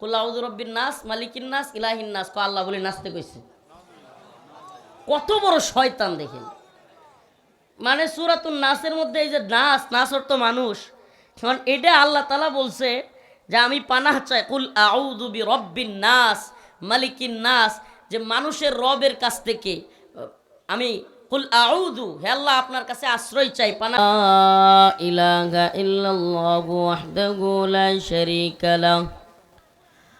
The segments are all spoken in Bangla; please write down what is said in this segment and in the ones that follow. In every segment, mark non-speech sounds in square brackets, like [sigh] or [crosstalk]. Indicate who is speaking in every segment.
Speaker 1: কুল্লাউদুর রব্বিন নাস, মালিকিন নাস, ইলাহিন নাস। ক আল্লাহ বলে, নাচতে কইছে। কত বড় শয়তান দেখেন। মানে সুরাতুন নাসের মধ্যে এই যে নাচ নাচ অর্থ মানুষ। কারণ এটা আল্লাহ তালা বলছে যে আমি পানাহ চাই, কুল আউদু বি রব্বিন নাস, মালিকিন নাস, যে মানুষের রবের কাছ থেকে। আমি কুল আউদু হে আল্লাহ আপনার কাছে আশ্রয় চাই পানা ইলাহা ইল্লাল্লাহু ওয়াহদাহু লা শারীকা লাহ।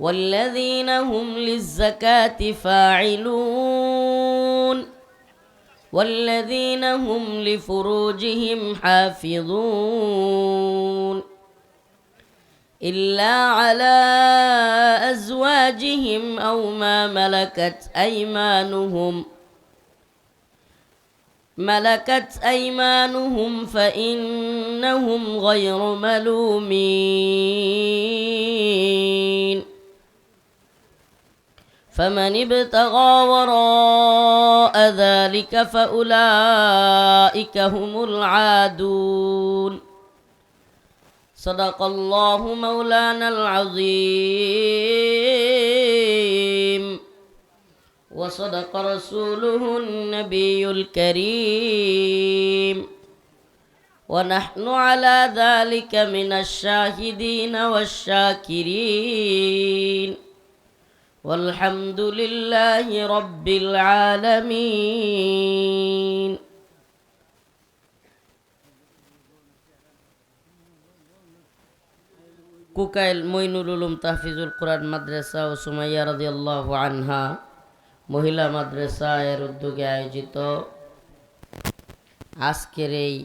Speaker 1: والذين هم للزكاة فاعلون والذين هم لفروجهم حافظون إلا على أزواجهم أو ما ملكت أيمانهم ملكت أيمانهم فإنهم غير ملومين فمن ابتغى وراء ذلك فأولئك هم العادون. صدق الله مولانا العظيم. وصدق رسوله النبي الكريم. ونحن على ذلك من الشاهدين والشاكرين. والحمد لله رب العالمين কুকাইল মইনুল উলুম তাহফিজুল কোরআন মাদ্রাসা ও সুমাইয়া রাদিয়াল্লাহু আনহা মহিলা মাদ্রাসা এর উদ্যোগে আয়োজিত আজকের এই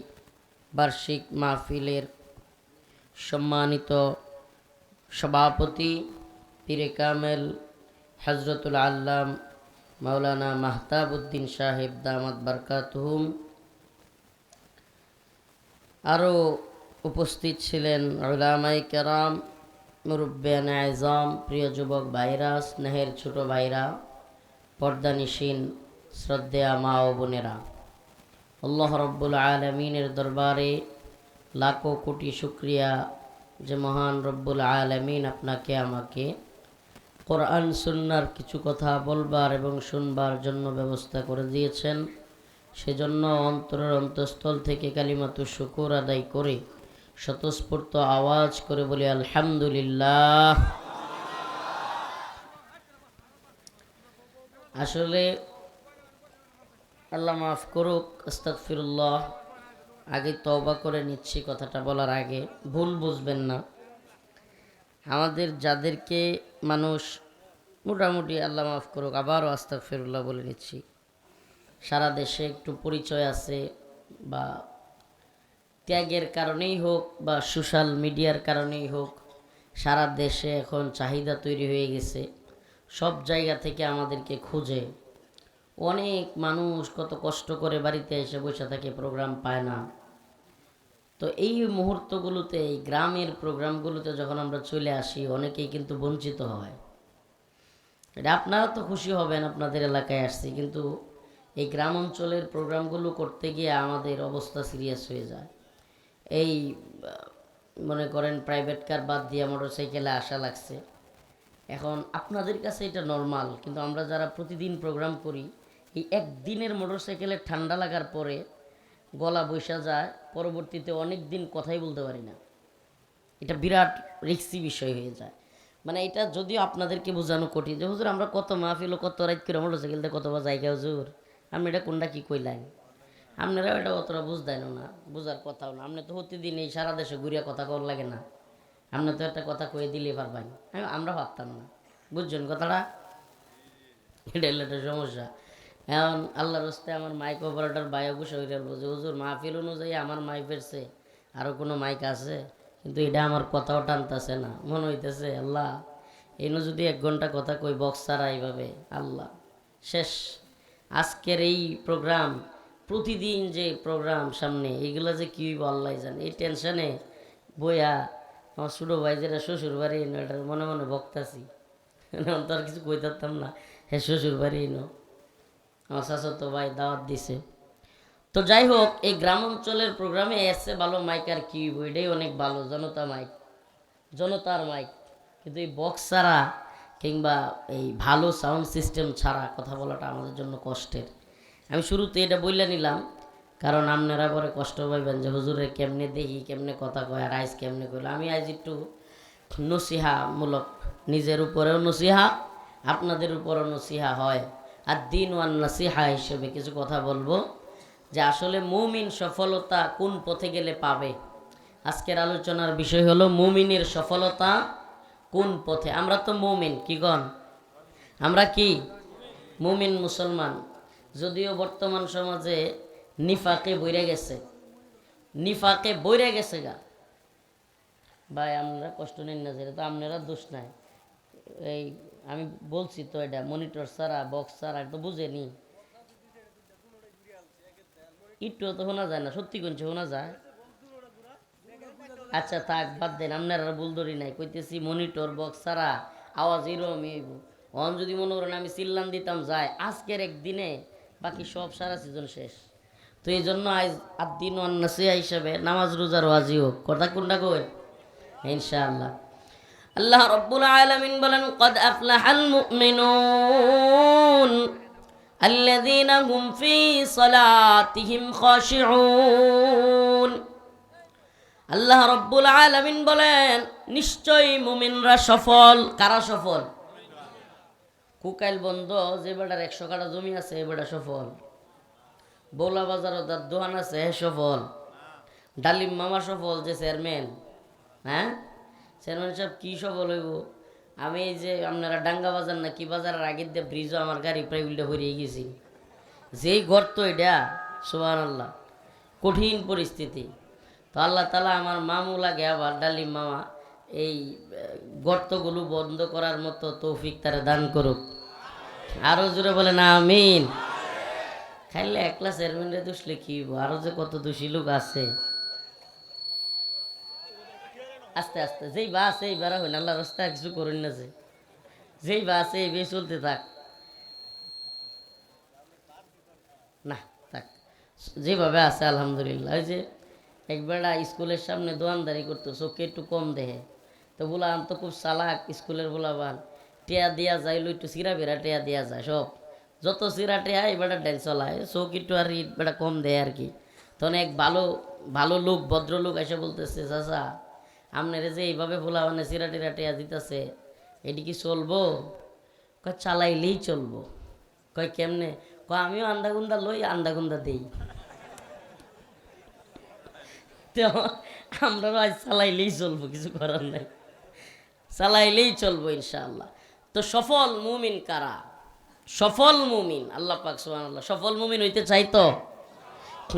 Speaker 1: বার্ষিক মাহফিলের সম্মানিত সভাপতি পীরে কামেল হজরতুল আল্লাম মাওলানা মাহতাব উদ্দিন সাহেব দামাত বারকাতহুম। আরও উপস্থিত ছিলেন উলামাই কেরাম, মুরব্বিয়ান আজম প্রিয় যুবক ভাইরা, স্নেহের ছোট ভাইরা, পর্দানিসীন, শ্রদ্ধেয়া মা ও বোনেরা। আল্লাহ রব্বুল আলমিনের দরবারে লাখো কোটি শুক্রিয়া যে মহান রব্বুল আলমিন আপনাকে, আমাকে কোরআন, সুন্নার কিছু কথা বলবার এবং শুনবার জন্য ব্যবস্থা করে দিয়েছেন। সেজন্য অন্তরের অন্তঃস্থল থেকে কালিমাতু শুকুর আদায় করে, স্বতঃস্ফূর্ত আওয়াজ করে বলি, আলহামদুলিল্লাহ। আসলে আল্লাহ মাফ করুক, আস্তাগফিরুল্লাহ, আগে তওবা করে নিচ্ছি কথাটা বলার আগে। ভুল বুঝবেন না। আমাদের যাদেরকে মানুষ মোটামুটি আল্লাহ মাফ করুক, আবারও আস্তাগফিরুল্লাহ বলে নিচ্ছি। সারা দেশে একটু পরিচয় আছে বা ত্যাগের কারণেই হোক বা সোশ্যাল মিডিয়ার কারণেই হোক, সারা দেশে এখন চাহিদা তৈরি হয়ে গেছে। সব জায়গা থেকে আমাদেরকে খুঁজে। অনেক মানুষ কত কষ্ট করে বাড়িতে এসে বসে থাকে প্রোগ্রাম পায় না। তো এই মুহূর্তগুলোতে, এই গ্রামের প্রোগ্রামগুলোতে যখন আমরা চলে আসি, অনেকেই কিন্তু বঞ্চিত হয়। এটা আপনারা তো খুশি হবেন আপনাদের এলাকায় আসছি, কিন্তু এই গ্রাম অঞ্চলের প্রোগ্রামগুলো করতে গিয়ে আমাদের অবস্থা সিরিয়াস হয়ে যায়। এই, মনে করেন প্রাইভেট কার বাদ দিয়ে মোটর সাইকেলে আসা লাগছে। এখন আপনাদের কাছে এটা নর্মাল, কিন্তু আমরা যারা প্রতিদিন প্রোগ্রাম করি, এই একদিনের মোটর সাইকেলে ঠান্ডা লাগার পরে গলা বৈশা যায়, পরবর্তীতে অনেক দিন কথাই বলতে পারি না। এটা বিরাট রিক্সি বিষয় হয়ে যায়। মানে এটা যদিও আপনাদেরকে বোঝানো কঠিন যে, হুজুর, আমরা কত মাহফিল কত রাত করে মোটরসাইকেলতে কত বা জায়গা হুজুর? আপনি এটা কোনটা কী কইলেন? আপনারা এটা অতটা বুঝতেন না, বোঝার কথাও না। আপনি তো প্রতিদিন এই সারা দেশে ঘুরিয়া কথা কর লাগে না। আপনি তো একটা কথা কয়ে দিলে পারবেন। আমি- আমরা ভাবতাম না। বুঝছেন কথাটা? এটা একটা সমস্যা। এখন আল্লাহর রস্তে আমার মাইক অপারেটর বসে হয়ে গেল যে, হুজুর, মাহফিল অনুযায়ী আমার মাইফের ফেরছে। আরও কোনো মাইক আছে? কিন্তু এটা আমার কথাও টানতেছে না। মনে হইতেছে, আল্লাহ, এনে যদি এক ঘণ্টা কথা কই বক্স ছাড়া এইভাবে, আল্লাহ, শেষ। আজকের এই প্রোগ্রাম প্রতিদিন যে প্রোগ্রাম সামনে, এগুলো যে কী আল্লাহ জানে। এই টেনশনে বইয়া আমার ছোটো ভাই যেটা শ্বশুর বাড়ি এনো এটার মনে মনে বক্তাছি। [laughs] তো আর কিছু কই থাকতাম না। হ্যাঁ শ্বশুর বাড়ি এনো। আমার শাশুতো ভাই দাওয়াত দিছে। তো যাই হোক এই গ্রাম অঞ্চলের প্রোগ্রামে এসছে ভালো মাইক আর কি হইব, এটাই অনেক ভালো জনতা মাইক জনতার মাইক কিন্তু এই বক্স ছাড়া কিংবা এই ভালো সাউন্ড সিস্টেম ছাড়া কথা বলাটা আমাদের জন্য কষ্টের। আমি শুরুতে এটা বললে নিলাম কারণ আপনারা পরে কষ্ট পাইবেন যে হুজুরে কেমনে দেখি কেমনে কথা কয় আর আইস কেমনে কইল। আমি আজ একটু নসিহামূলক নিজের উপরেও নসিহা আপনাদের উপরও নসিহা হয়। আর দিন ওয়ান নসিহা হিসেবে কিছু কথা বলব যে আসলে মুমিন সফলতা কোন পথে গেলে পাবে? আজকের আলোচনার বিষয় হলো মুমিনের সফলতা কোন পথে? আমরা তো মুমিন, কি গণ? আমরা কি? মুমিন মুসলমান। যদিও বর্তমান সমাজে নিফাকে বইরে গেছে। নিফাকে বইরে গেছে গা। ভাই আমরা কষ্ট নেন না যেটা তো আপনারা দোষ নাই। এই আমি বলছি তো এটা মনিটর ছাড়া বক্স ছাড়া তো বুঝেনি একটু তো শোনা যায় না, সত্যি কোনছে শোনা যায়। আচ্ছা থাক, বাদ দেন, আপনার আর ভুল ধরি নাই। কইতেছি মনিটর বক্স ছাড়া, আওয়াজ হইব অন যদি মনে করেন আমি চিল্লান দিতাম যাই আজকের একদিনে বাকি সব সারা সিজন শেষ। তো এই জন্য আজ আদিন অন্নাসিয়া হিসাবে নামাজ রোজার ওয়াজি হোক কথা কোনটা কই ইনশাআল্লাহ। আল্লাহ রব্বুল আলামিন বলেন قد أفلح المؤمنون الذين هم في صلاتهم خاشعون আল্লাহ রব্বুল আলামিন বলেন নিশ্চয়ই মুমিনরা সফল কারা সফল কুকাইল বন্ধ যে বেটার একশো কাটা জমি আছে এ বেটা সফল বৌলা বাজারও তার দোকান আছে হে সফল ডালিম মামা সফল যে চেয়ারম্যান হ্যাঁ চেয়ারম্যান সাহেব, কী সফল হইব? আমি এই যে আপনারা ডাঙ্গা বাজার না কি বাজারের আগের দিয়ে ব্রিজও আমার গাড়ি প্রায় উল্টে হরিয়ে গেছি। যেই গর্ত এটা সোহান আল্লাহ কঠিন পরিস্থিতি। তো আল্লাহ তালা আমার মামু লাগে আবার ডালিম মামা, এই গর্তগুলো বন্ধ করার মতো তৌফিক তারা দান করুক। আরও জোরে বলে না আমিন। খাইলে একলা চেয়ারম্যানরে দুষলে কি হইব? আরও যে কত দোষী লোক আছে। আস্তে আস্তে, যেই বা আছে এই বেড়া হইন আল্লাহ রাস্তায় কিছু করুন না যে। যেই বা আছে এই বেয়ে চলতে থাক। না, থাক। যেভাবে আছে, আলহামদুলিল্লাহ। ওই যে একবেলা স্কুলের সামনে দোয়ানদারি করতো, চোখে একটু কম দেহে তো বলা তো খুব চালাক স্কুলের বলাবান। টেয়া দেয়া যায় লই একটু সিরা বেড়া টেয়া দেয়া যায়, সব। যত সিরা টেয়া এবারে ড্যান্স চলায়। চোখ একটু আর বেটা কম দেয় আর কি। তখন এক ভালো ভালো লোক, ভদ্রলোক এসে বলতেছে, চাচা আপনার যে এইভাবে ভোলা মানে সিরা টিরা টেয়া দিতেছে, এটি কি চলবো? কয় চালাইলেই চলবো। কয় কেমনে? কয় আমিও আন্দাগুন্দা লই আন্দাগুন্দা দেই। তো আমরাও আজ চালাইলেই চলবো, কিছু করার নাই। চালাইলেই চলবো ইনশাআল্লাহ। তো সফল মুমিন কারা? সফল মুমিন, আল্লাহ পাক সুবহানাল্লাহ, সফল মুমিন হইতে চাইতো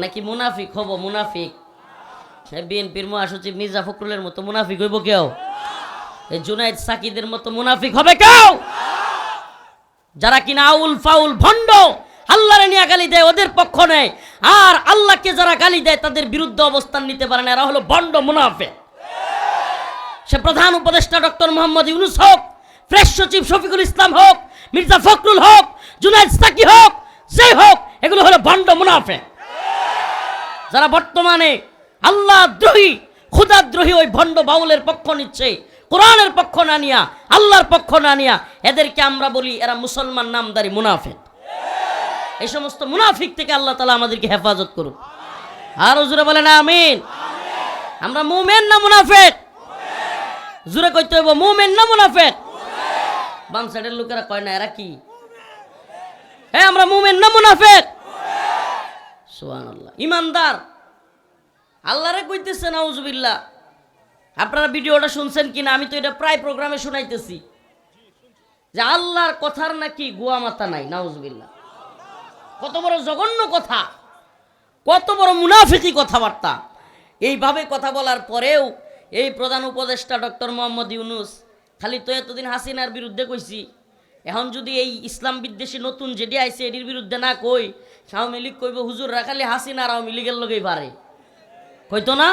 Speaker 1: নাকি মুনাফিক? হব মুনাফিক। বিএনপির মহাসচিব মির্জা ফখরুলের মতো মুনাফিক হইব কেউ? এই জুনাইদ সাকিদের মতো মুনাফিক হবে কেউ? যারা কিনা আউল ফাউল ভণ্ড আল্লাহরে নিয়ে গালি দেয়, ওদের পক্ষ নেয় আর আল্লাহকে যারা গালি দেয়, তাদের বিরুদ্ধে অবস্থান নিতে পারে না। এরা হলো ভণ্ড মুনাফে সে প্রধান উপদেষ্টা ডক্টর মোহাম্মদ ইউনুস হোক, ফ্রেশ সচিব শফিকুল ইসলাম হোক, মির্জা ফখরুল হোক, জুনাইদ সাকি হোক যে হোক, এগুলো হলো ভণ্ড মুনাফে যারা বর্তমানে আল্লাহ দ্রোহী ক্ষুদাদ্রোহী ওই ভণ্ড বাউলের পক্ষ নিচ্ছে। কোরআনের পক্ষ না নিয়া, আল্লাহর পক্ষ না নিয়া, এদেরকে আমরা বলি এরা মুসলমান নামদারি মুনাফেক। এই সমস্ত মুনাফিক থেকে আল্লাহ তালা আমাদেরকে হেফাজত করুক। আর জুড়ে বলে না আমিন। আমরা মুমেন না মুনাফেক? জুড়ে কইতে হইব, মুমেন না মুনাফেক? বাম সাইডের লোকেরা কয়, না, এরা কি? হ্যাঁ আমরা মুমেন না মুনাফেক? সুহান ইমানদার। আল্লাহরে কইতেছে নাউজুবিল্লাহ। আপনারা ভিডিওটা শুনছেন কিনা? আমি তো এটা প্রায় প্রোগ্রামে শুনাইতেছি। যে আল্লাহর কথার নাকি গুয়া মাথা নাই, নাউজুবিল্লাহ। কত বড় জঘন্য কথা, কত বড় মুনাফিকি কথাবার্তা। এইভাবে কথা বলার পরেও এই প্রধান উপদেষ্টা ডক্টর মোহাম্মদ ইউনুস, খালি তো এতদিন হাসিনার বিরুদ্ধে কইছি। এখন যদি এই ইসলাম বিদ্বেষী নতুন যেটি আইছে, এটির বিরুদ্ধে না কই, আওয়ামী লীগ কইব হুজুর খালি হাসিনা আর আওয়ামী লীগের লোকেই পারে। কইতো না?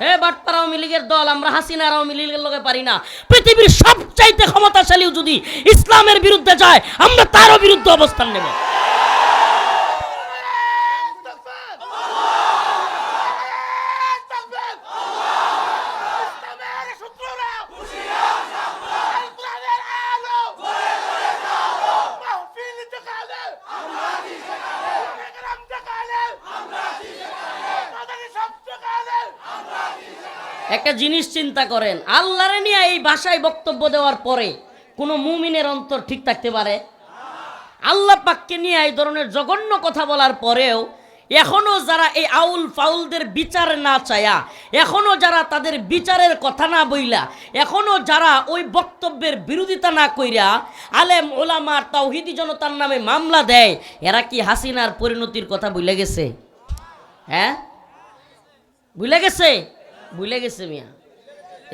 Speaker 1: হে বাটপার আওয়ামী লীগের দল, আমরা হাসিনা আর আওয়ামী লীগের লোকে পারি না। পৃথিবীর সবচাইতে ক্ষমতাশালীও যদি ইসলামের বিরুদ্ধে যায়, আমরা তারও বিরুদ্ধে অবস্থান নেব। একটা জিনিস চিন্তা করেন, আল্লাহরে নিয়ে এই ভাষায় বক্তব্য দেওয়ার পরে কোনো মুমিনের অন্তর ঠিক থাকতে পারে? আল্লাহ পাককে নিয়ে এই ধরনের জঘন্য কথা বলার পরেও এখনও যারা এই আউল ফাউলদের বিচার না চায়া, এখনও যারা তাদের বিচারের কথা না বইলা, এখনও যারা ওই বক্তব্যের বিরোধিতা না কইরা আলেম ওলামার তাওহিদি জনতার নামে মামলা দেয়, এরা কি হাসিনার পরিণতির কথা ভুলে গেছে? হ্যাঁ? ভুলে গেছে? ভুলে গেছে মিয়া।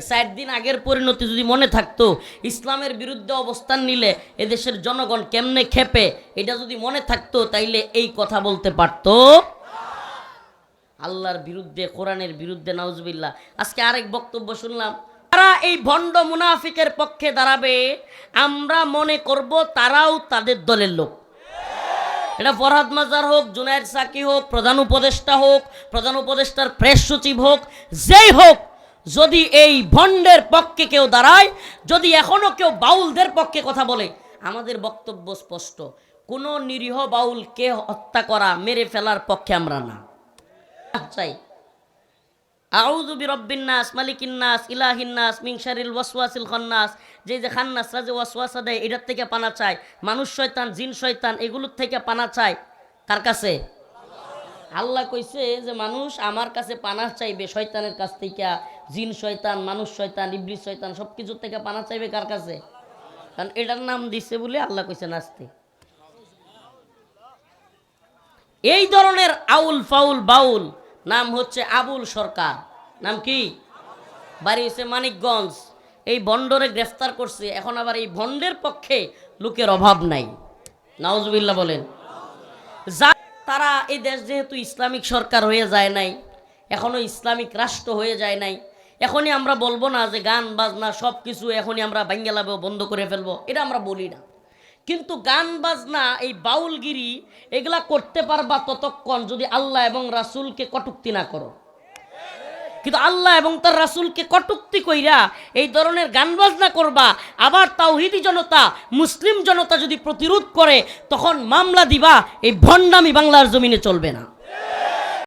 Speaker 1: ষাট দিন আগের পরিণতি যদি মনে থাকতো, ইসলামের বিরুদ্ধে অবস্থান নিলে এদেশের জনগণ কেমনে খেপে, এটা যদি মনে থাকতো, তাইলে এই কথা বলতে পারতো। আল্লাহর বিরুদ্ধে, কোরআনের বিরুদ্ধে, নাউজবিল্লাহ। আজকে আরেক বক্তব্য শুনলাম। তারা এই ভণ্ড মুনাফিকের পক্ষে দাঁড়াবে, আমরা মনে করব তারাও তাদের দলের লোক। এটা ফরহাদ মাজার হোক, জুনায়দ সাকি হোক, প্রধান উপদেষ্টা হোক, প্রধান উপদেষ্টার প্রেস সচিব হোক, যেই হোক, যদি এই ভণ্ডের পক্ষে কেউ দাঁড়ায়, যদি এখনও কেউ বাউলদের পক্ষে কথা বলে, আমাদের বক্তব্য স্পষ্ট। কোনো নিরীহ বাউলকে হত্যা করা, মেরে ফেলার পক্ষে আমরা না। চাই আউযু বিরব্বিন নাস, মালিকিন নাস, ইলাহিন নাস, মিন শারিল ওয়াসওয়াসিল খান্নাস। যে যে খান্নাসরা যে ওয়াসওয়াসা দেয়, এটার থেকে পানা চায়। মানুষ শয়তান, জিন শয়তান, এগুলোর থেকে পানা চায়। কার কাছে? আল্লাহ কইছে যে, মানুষ আমার কাছে পানা চাইবে শয়তানের কাছ থেকে। জিন শয়তান, মানুষ শয়তান, ইবলিস শয়তান সব কিছুর থেকে পানা চাইবে কার কাছে? কারণ এটার নাম দিছে বলে আল্লাহ কইছে নাচতে এই ধরনের আউল ফাউল বাউল নাম হচ্ছে আবুল সরকার। নাম কি? বাড়ি হচ্ছে মানিকগঞ্জ। এই ভণ্ডরে গ্রেফতার করছে, এখন আবার এই ভণ্ডের পক্ষে লোকের অভাব নাই। নাউজবিল্লা বলেন। যা তারা এই দেশ যেহেতু ইসলামিক সরকার হয়ে যায় নাই, এখনও ইসলামিক রাষ্ট্র হয়ে যায় নাই, এখনই আমরা বলব না যে গান, বাজনা সব কিছু এখনই আমরা বাঙ্গালাবে বন্ধ করে ফেলব, এটা আমরা বলি না। কিন্তু গান, বাজনা, এই বাউলগিরি, এগুলা করতে পারবা ততক্ষণ যদি আল্লাহ এবং রাসুলকে কটুক্তি না করো। কিন্তু আল্লাহ এবং তার রাসুলকে কটুক্তি কইরা এই ধরনের গান, বাজনা করবা, আবার তাওহিদি জনতা, মুসলিম জনতা যদি প্রতিরোধ করে, তখন মামলা দিবা, এই ভণ্ডামি বাংলার জমিনে চলবে না।